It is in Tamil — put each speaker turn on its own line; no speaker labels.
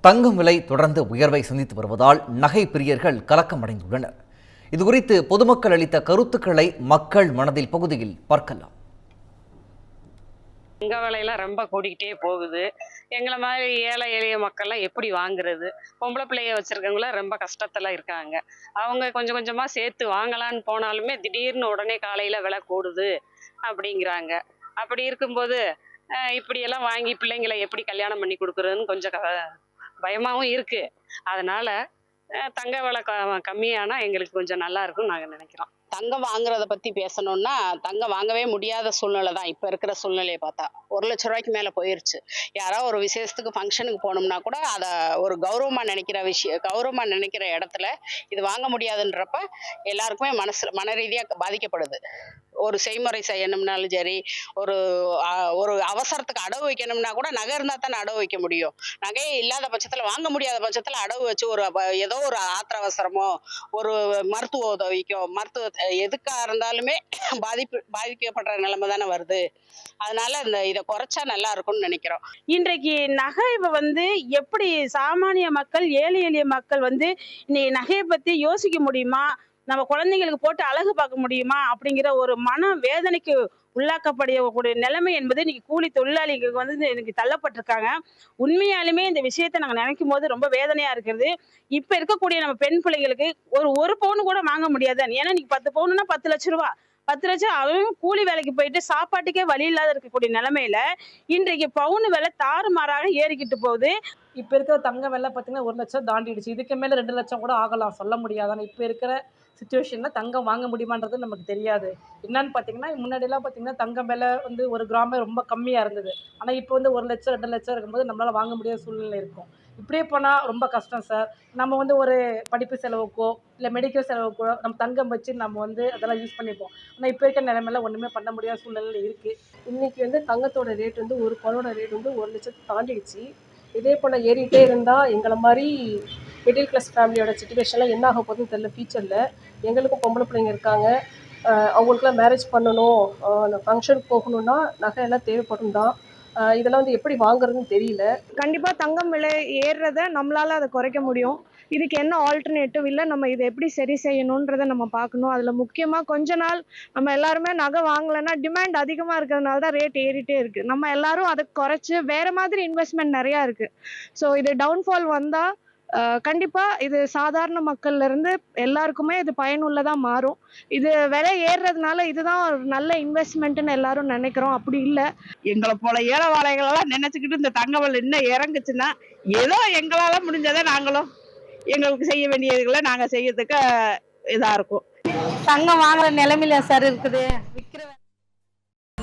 தங்கம் விலை தொடர்ந்து உயர்வை சந்தித்து வருவதால் நகை பிரியர்கள் கலக்கமடைந்துள்ளனர். இதுகுறித்து பொதுமக்கள் அளித்த கருத்துக்களை மக்கள் மனதில் பகுதியில் பார்க்கலாம்.
தங்க விலையெல்லாம் ரொம்ப கூடிக்கிட்டே போகுது. எங்களை மாதிரி ஏழை எளிய மக்கள்லாம் எப்படி வாங்குறது? பொம்பளை பிள்ளைய வச்சுருக்கவங்களாம் ரொம்ப கஷ்டத்தில் இருக்காங்க. அவங்க கொஞ்சம் கொஞ்சமாக சேர்த்து வாங்கலான்னு போனாலுமே திடீர்னு உடனே காலையில் விலை கூடுது அப்படிங்கிறாங்க. அப்படி இருக்கும்போது இப்படியெல்லாம் வாங்கி பிள்ளைங்களை எப்படி கல்யாணம் பண்ணி கொடுக்குறதுன்னு கொஞ்சம் க- பயமாகவும் இருக்கு. அதனால தங்க விலை க- கம்மியானா எங்களுக்கு கொஞ்சம் நல்லா இருக்கும்னு நாங்க நினைக்கிறோம்.
தங்கம் வாங்குறத பத்தி பேசணும்னா தங்கம் வாங்கவே முடியாத சூழ்நிலை தான். இப்ப இருக்கிற சூழ்நிலையை பார்த்தா. ஒரு லட்ச ரூபாய்க்கு மேல போயிருச்சு. யாராவது ஒரு விசேஷத்துக்கு ஃபங்க்ஷனுக்கு போனோம்னா கூட அத ஒரு கௌரவமா நினைக்கிற விஷயம் கௌரவமா நினைக்கிற இடத்துல இது வாங்க முடியாதுன்றப்ப எல்லாருக்குமே மனசில் மன ரீதியா பாதிக்கப்படுது. ஒரு செய்முறை செய்யணும்னாலும் சரி ஒரு ஒரு அவசரத்துக்கு அடவு வைக்கணும்னா கூட நகை இருந்தா தானே அடவு வைக்க முடியும். நகையே இல்லாத பட்சத்துல வாங்க முடியாத பட்சத்துல அடவு வச்சு ஒரு ஏதோ ஒரு ஆத்திர அவசரமோ ஒரு மருத்துவ உதவிக்கோ மருத்துவ எதுக்காக இருந்தாலுமே பாதிப்பு பாதிக்கப்படுற நிலைமை தானே வருது. அதனால இந்த இதை குறைச்சா நல்லா இருக்கும்னு நினைக்கிறோம்.
இன்றைக்கு நகை வந்து எப்படி சாமானிய மக்கள் ஏழை எளிய மக்கள் வந்து இன்னைக்கு நகையை பத்தி யோசிக்க முடியுமா? நம்ம குழந்தைங்களுக்கு போட்டு அழகு பார்க்க முடியுமா அப்படிங்கிற ஒரு மன வேதனைக்கு உள்ளாக்கப்படக்கூடிய நிலைமை என்பது இன்னைக்கு கூலி தொழிலாளிகளுக்கு வந்து இன்னைக்கு தள்ளப்பட்டிருக்காங்க. உண்மையாலுமே இந்த விஷயத்த நாங்கள் நினைக்கும் போது ரொம்ப வேதனையா இருக்கிறது. இப்ப இருக்கக்கூடிய நம்ம பெண் பிள்ளைங்களுக்கு ஒரு ஒரு பவுன் கூட வாங்க முடியாது. ஏன்னா இன்னைக்கு பத்து பவுனுன்னா பத்து லட்ச ரூபா. பத்து லட்சம் அவங்க கூலி வேலைக்கு போயிட்டு சாப்பாட்டுக்கே வழி இல்லாத இருக்கக்கூடிய நிலைமையில இன்றைக்கு பவுன் விலை தாறுமாறாக ஏறிக்கிட்டு போகுது.
இப்போ இருக்கிற தங்க விலை பார்த்தீங்கன்னா ஒரு லட்சம் தாண்டிடுச்சு. இதுக்கு மேலே ரெண்டு லட்சம் கூட ஆகலாம். சொல்ல முடியாது. ஆனால் இப்போ இருக்கிற சுச்சுவேஷனில் தங்கம் வாங்க முடியுமான்றது நமக்கு தெரியாது. என்னன்னு பார்த்தீங்கன்னா முன்னாடிலாம் பார்த்தீங்கன்னா தங்கம் விலை வந்து ஒரு கிராமே ரொம்ப கம்மியாக இருந்தது. ஆனால் இப்போ வந்து ஒரு லட்சம் ரெண்டு லட்சம் இருக்கும்போது நம்மளால் வாங்க முடியாத சூழ்நிலை இருக்கும். இப்படியே போனால் ரொம்ப கஷ்டம் சார். நம்ம வந்து ஒரு படிப்பு செலவுக்கோ இல்லை மெடிக்கல் செலவுக்கோ நம்ம தங்கம் வச்சு நம்ம வந்து அதெல்லாம் யூஸ் பண்ணிப்போம். ஆனால் இப்போ இருக்கிற நிலைமையில ஒன்றுமே பண்ண முடியாத சூழ்நிலையில் இருக்குது
இன்றைக்கி வந்து தங்கத்தோட ரேட் வந்து ஒரு பணோட ரேட் வந்து ஒரு லட்சத்தை தாண்டிடுச்சு. இதே போல் ஏறிட்டே இருந்தால் எங்களை மாதிரி மிடில் கிளாஸ் ஃபேமிலியோட சுச்சுவேஷன்லாம் என்ன ஆக போகுதுன்னு தெரியல ஃபியூச்சரில் எங்களுக்கும் பொம்பளை பிள்ளைங்க இருக்காங்க. அவங்களுக்குலாம் மேரேஜ் பண்ணணும். ஃபங்க்ஷனுக்கு போகணுன்னா நகையெல்லாம் தேவைப்படும் தான். இதெல்லாம் வந்து எப்படி வாங்குறதுன்னு தெரியல.
கண்டிப்பாக தங்கம் விலை ஏறுறத நம்மளால அதை குறைக்க முடியும். இதுக்கு என்ன ஆல்டர்னேட்டிவ் இல்லை நம்ம இதை எப்படி சரி செய்யணுன்றதை நம்ம பார்க்கணும். அதில் முக்கியமாக கொஞ்ச நாள் நம்ம எல்லாருமே நகை வாங்கலைன்னா டிமாண்ட் அதிகமாக இருக்கிறதுனால தான் ரேட் ஏறிட்டே இருக்குது நம்ம எல்லாரும் அதை குறைச்சி வேறு மாதிரி இன்வெஸ்ட்மெண்ட் நிறையா இருக்குது ஸோ இது டவுன்ஃபால் வந்தால் கண்டிப்பாக இது சாதாரண மக்கள்ல இருந்து எல்லாருக்குமே இது பயனுள்ளதாக மாறும். இது விலை ஏறுறதுனால இதுதான் ஒரு நல்ல இன்வெஸ்ட்மெண்ட்டுன்னு எல்லாரும் நினைக்கிறோம். அப்படி இல்லை.
எங்களை போல ஏழை வாழைகளெல்லாம் நினைச்சுக்கிட்டு இந்த தங்க விலை இன்னும் இறங்குச்சுன்னா ஏதோ எங்களால முடிஞ்சதை நாங்களும் எங்களுக்கு செய்ய வேண்டியதுகளை நாங்க செய்யறதுக்கு இதா இருக்கும்.
தங்கம் வாங்குற நிலைமையில சார் இருக்குது.